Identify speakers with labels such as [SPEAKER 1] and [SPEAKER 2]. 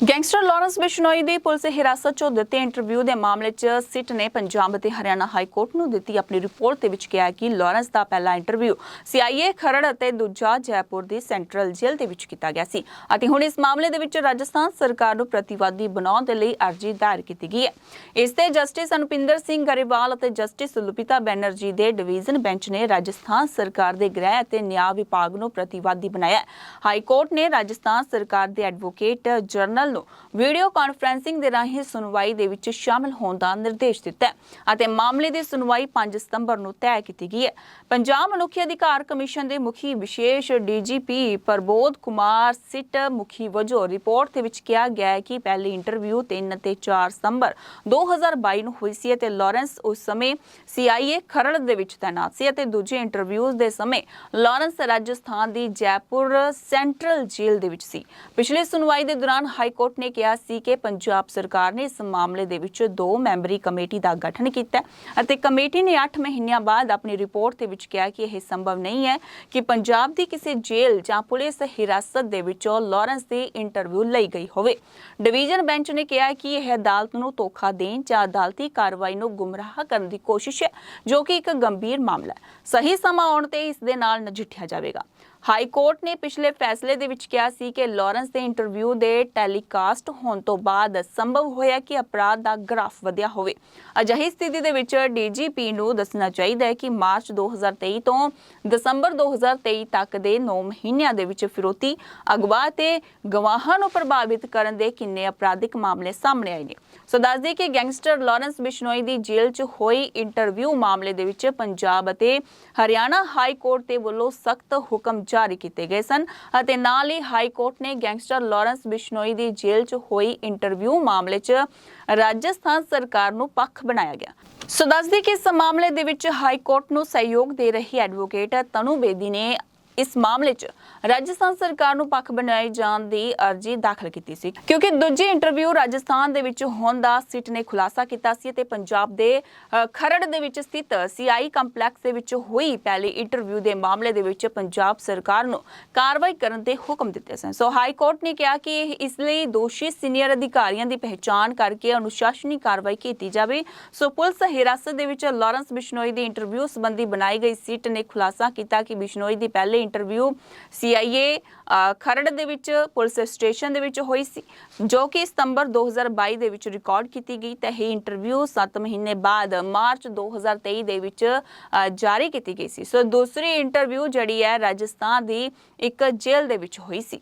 [SPEAKER 1] Gangster Lawrence Bishnoi ਦੀ police ਹਿਰਾਸਤ 'ਚੋਂ ਦਿੱਤੇ ਇੰਟਰਵਿਊ ਦੇ ਮਾਮਲੇ 'ਚ ਸਿਟ ਨੇ ਪੰਜਾਬ ਅਤੇ ਹਰਿਆਣਾ ਹਾਈ ਕੋਰਟ ਨੂੰ ਦਿੱਤੀ ਆਪਣੀ ਰਿਪੋਰਟ ਦੇ ਵਿੱਚ ਕਿਹਾ ਕਿ ਲਾਰੈਂਸ ਦਾ ਪਹਿਲਾ ਇੰਟਰਵਿਊ ਸੀਆਈਏ ਖਰੜ ਅਤੇ ਦੂਜਾ ਜੈਪੁਰ ਦੀ ਸੈਂਟਰਲ ਜੇਲ੍ਹ ਦੇ ਵਿੱਚ ਕੀਤਾ ਗਿਆ ਸੀ ਅਤੇ ਹੁਣ ਇਸ ਮਾਮਲੇ ਦੇ ਵਿੱਚ ਰਾਜਸਥਾਨ ਸਰਕਾਰ ਨੂੰ ਪ੍ਰਤੀਵਾਦੀ ਬਣਾਉਣ ਦੇ ਲਈ ਅਰਜ਼ੀ ਦਾਇਰ ਕੀਤੀ ਗਈ ਹੈ। ਇਸ ਤੇ ਜਸਟਿਸ ਅਨੁਪਿੰਦਰ ਸਿੰਘ ਗਰੇਵਾਲ ਅਤੇ ਜਸਟਿਸ ਲੁਪਿਤਾ ਬੈਨਰਜੀ ਦੇ ਡਿਵੀਜ਼ਨ ਬੈਂਚ ਨੇ ਰਾਜਸਥਾਨ ਸਰਕਾਰ ਦੇ ਗ੍ਰਹਿ ਅਤੇ ਨਿਆਂ ਵਿਭਾਗ ਨੂੰ ਪ੍ਰਤੀਵਾਦੀ ਬਣਾਇਆ ਹਾਈ ਕੋਰਟ ਨੇ ਰਾਜਸਥਾਨ ਸਰਕਾਰ ਦੇ ਐਡਵੋਕੇਟ ਜਨਰਲ ਨੂੰ ਵੀਡੀਓ ਕਾਨਫਰੈਂਸਿੰਗ ਦੇ ਰਾਹੀਂ ਸੁਣਵਾਈ ਦੇ ਵਿੱਚ ਸ਼ਾਮਲ ਹੋਣ ਦਾ ਨਿਰਦੇਸ਼ ਦਿੱਤਾ ਹੈ ਅਤੇ ਮਾਮਲੇ ਦੀ ਸੁਣਵਾਈ 5 ਸਤੰਬਰ ਨੂੰ ਤੈਅ ਕੀਤੀ ਗਈ ਹੈ। ਪੰਜਾਬ ਮਨੁੱਖੀ ਅਧਿਕਾਰ ਕਮਿਸ਼ਨ ਦੇ ਮੁਖੀ ਵਿਸ਼ੇਸ਼ ਡੀਜੀਪੀ ਪ੍ਰਬੋਧ ਕੁਮਾਰ ਸਿਟ ਮੁਖੀ ਵਜੋਂ ਰਿਪੋਰਟ ਦੇ ਵਿੱਚ ਕਿਹਾ ਗਿਆ ਹੈ ਕਿ ਪਹਿਲੀ ਇੰਟਰਵਿਊ 3 ਅਤੇ 4 ਸਤੰਬਰ 2022 ਨੂੰ ਹੋਈ ਸੀ ਅਤੇ ਲਾਰੈਂਸ ਉਸ ਸਮੇਂ ਸੀਆਈਏ ਖਰੜ ਦੇ ਵਿੱਚ ਤੈਨਾਤ ਸੀ ਅਤੇ ਦੂਜੇ ਇੰਟਰਵਿਊਜ਼ ਦੇ ਸਮੇਂ ਲਾਰੈਂਸ ਰਾਜਸਥਾਨ ਦੀ ਜੈਪੁਰ ਸੈਂਟਰਲ ਜੇਲ੍ਹ ਦੇ ਵਿੱਚ ਸੀ। ਪਿਛਲੇ ਸੁਣਵਾਈ ਦੇ ਦੌਰਾਨ ਹਾਈ ਕੋਰਟ ਨੇ ਕਿਹਾ ਸੀ ਕਿ ਪੰਜਾਬ ਸਰਕਾਰ ਨੇ ਇਸ ਮਾਮਲੇ ਦੇ ਵਿੱਚ ਦੋ ਮੈਂਬਰੀ ਕਮੇਟੀ ਦਾ ਗਠਨ ਕੀਤਾ ਅਤੇ ਕਮੇਟੀ ਨੇ 8 ਮਹੀਨਿਆਂ ਬਾਅਦ ਆਪਣੀ ਰਿਪੋਰਟ ਦੇ ਵਿੱਚ ਕਿਹਾ ਕਿ ਇਹ ਸੰਭਵ ਨਹੀਂ ਹੈ ਕਿ ਪੰਜਾਬ ਦੀ ਕਿਸੇ ਜੇਲ੍ਹ ਜਾਂ ਪੁਲਿਸ ਹਿਰਾਸਤ ਦੇ ਵਿੱਚੋਂ ਲਾਰੈਂਸ ਦੀ ਇੰਟਰਵਿਊ ਲਈ ਗਈ ਹੋਵੇ। ਡਿਵੀਜ਼ਨ ਬੈਂਚ ਨੇ ਕਿਹਾ ਕਿ ਇਹ ਅਦਾਲਤ ਨੂੰ ਧੋਖਾ ਦੇਣ ਜਾਂ ਅਦਾਲਤੀ ਕਾਰਵਾਈ ਨੂੰ ਗੁੰਮਰਾਹ ਕਰਨ ਦੀ ਕੋਸ਼ਿਸ਼ ਹੈ, ਜੋ ਕਿ ਇੱਕ ਗੰਭੀਰ ਮਾਮਲਾ ਹੈ। ਸਹੀ ਸਮਾਂ ਆਉਣ ਤੇ ਇਸ ਦੇ ਨਾਲ ਨਜਿੱਠਿਆ ਜਾਵੇਗਾ। ਹਾਈ ਕੋਰਟ ਨੇ ਪਿਛਲੇ ਫੈਸਲੇ ਦੇ ਵਿੱਚ ਕਿਹਾ ਸੀ ਕਿ ਲਾਰੈਂਸ ਦੇ ਇੰਟਰਵਿਊ ਦੇ ਟੈਲੀਕਾਸਟ ਹੋਣ ਤੋਂ ਬਾਅਦ ਸੰਭਵ ਹੋਇਆ ਕਿ ਅਪਰਾਧ ਦਾ ਗ੍ਰਾਫ ਵਧਿਆ ਹੋਵੇ। ਅਜਿਹੀ ਸਥਿਤੀ ਦੇ ਵਿੱਚ ਡੀਜੀਪੀ ਨੂੰ ਦੱਸਣਾ ਚਾਹੀਦਾ ਹੈ ਕਿ ਮਾਰਚ 2023 ਤੋਂ ਦਸੰਬਰ 2023 ਤੱਕ ਦੇ 9 ਮਹੀਨਿਆਂ ਦੇ ਵਿੱਚ ਫਿਰੋਤੀ ਅਗਵਾ ਤੇ ਗਵਾਹਾਂ ਨੂੰ ਪ੍ਰਭਾਵਿਤ ਕਰਨ ਦੇ ਕਿੰਨੇ ਅਪਰਾਧਿਕ ਮਾਮਲੇ ਸਾਹਮਣੇ ਆਏ ਨੇ। ਸੋ ਦੱਸ ਦਈਏ ਕਿ ਗੈਂਗਸਟਰ ਲਾਰੈਂਸ ਬਿਸ਼ਨੋਈ ਦੀ ਜੇਲ੍ਹ 'ਚ ਹੋਈ ਇੰਟਰਵਿਊ ਮਾਮਲੇ ਦੇ ਵਿੱਚ ਪੰਜਾਬ ਅਤੇ ਹਰਿਆਣਾ ਹਾਈ ਕੋਰਟ ਦੇ ਵੱਲੋਂ ਸਖਤ ਹੁਕਮ ਜਾਰੀ ਕੀਤੇ ਗਏ ਸਨ ਅਤੇ ਨਾਲ ਹੀ ਹਾਈ ਕੋਰਟ ਨੇ ਗੈਂਗਸਟਰ ਲਾਰੈਂਸ ਬਿਸ਼ਨੋਈ ਦੀ ਜੇਲ੍ਹ 'ਚ ਹੋਈ ਇੰਟਰਵਿਊ ਮਾਮਲੇ 'ਚ ਰਾਜਸਥਾਨ ਸਰਕਾਰ ਨੂੰ ਪੱਖ ਬਣਾਇਆ ਗਿਆ। ਸੋ ਦੱਸਦੀ ਕਿ ਇਸ ਮਾਮਲੇ ਦੇ ਵਿੱਚ ਹਾਈ ਕੋਰਟ ਨੂੰ ਸਹਿਯੋਗ ਦੇ ਰਹੀ ਐਡਵੋਕੇਟ ਤਨੂ ਬੇਦੀ ਨੇ ਇਸ ਮਾਮਲੇ 'ਚ ਰਾਜਸਥਾਨ ਸਰਕਾਰ ਨੂੰ ਪੱਖ ਬਣਾਏ ਜਾਣ ਦੀ ਅਰਜ਼ੀ ਦਾਖਲ ਕੀਤੀ ਸੀ। ਕਿਉਂਕਿ ਦੂਜੀ ਇੰਟਰਵਿਊ ਰਾਜਸਥਾਨ ਦੇ ਵਿੱਚ ਹੋਣ ਦਾ ਸਿਟ ਨੇ ਖੁਲਾਸਾ ਕੀਤਾ ਸੀ ਅਤੇ ਪੰਜਾਬ ਦੇ ਖਰੜ ਦੇ ਵਿੱਚ ਸਥਿਤ ਸੀਆਈ ਕੰਪਲੈਕਸ ਦੇ ਵਿੱਚ ਹੋਈ ਪਹਿਲੀ ਇੰਟਰਵਿਊ ਦੇ ਮਾਮਲੇ ਦੇ ਵਿੱਚ ਪੰਜਾਬ ਸਰਕਾਰ ਨੂੰ ਕਾਰਵਾਈ ਕਰਨ ਦੇ ਹੁਕਮ ਦਿੱਤੇ ਸਨ। ਸੋ ਹਾਈ ਕੋਰਟ ਨੇ ਕਿਹਾ ਕਿ ਇਹ ਇਸ ਲਈ ਦੋਸ਼ੀ ਸੀਨੀਅਰ ਅਧਿਕਾਰੀਆਂ ਦੀ ਪਹਿਚਾਣ ਕਰਕੇ ਅਨੁਸ਼ਾਸਨੀ ਕਾਰਵਾਈ ਕੀਤੀ ਜਾਵੇ। ਸੋ ਪੁਲਿਸ ਹਿਰਾਸਤ ਦੇ ਵਿੱਚ ਲਾਰੈਂਸ ਬਿਸ਼ਨੋਈ ਦੀ ਇੰਟਰਵਿਊ ਸੰਬੰਧੀ ਬਣਾਈ ਗਈ ਸਿਟ ਨੇ ਖੁਲਾਸਾ ਕੀਤਾ ਕਿ ਬਿਸ਼ਨੋਈ ਦੀ ਪਹਿਲੇ ਇੰਟਰਵਿਊ ਸੀਆਈਏ ਖਰੜ ਦੇ ਵਿੱਚ, ਪੁਲਿਸ ਸਟੇਸ਼ਨ ਦੇ ਵਿੱਚ ਹੋਈ ਸੀ, ਜੋ ਕਿ ਸਤੰਬਰ 2022 ਦੇ ਵਿੱਚ ਰਿਕਾਰਡ ਕੀਤੀ ਗਈ। ਤੇ ਇਹ ਇੰਟਰਵਿਊ 7 ਮਹੀਨੇ ਬਾਅਦ ਮਾਰਚ 2023 ਦੇ ਵਿੱਚ ਜਾਰੀ ਕੀਤੀ ਗਈ ਸੀ। ਸੋ ਦੂਸਰੀ ਇੰਟਰਵਿਊ ਜਿਹੜੀ ਹੈ, ਰਾਜਸਥਾਨ ਦੀ ਇੱਕ ਜੇਲ੍ਹ ਦੇ ਵਿੱਚ ਹੋਈ ਸੀ।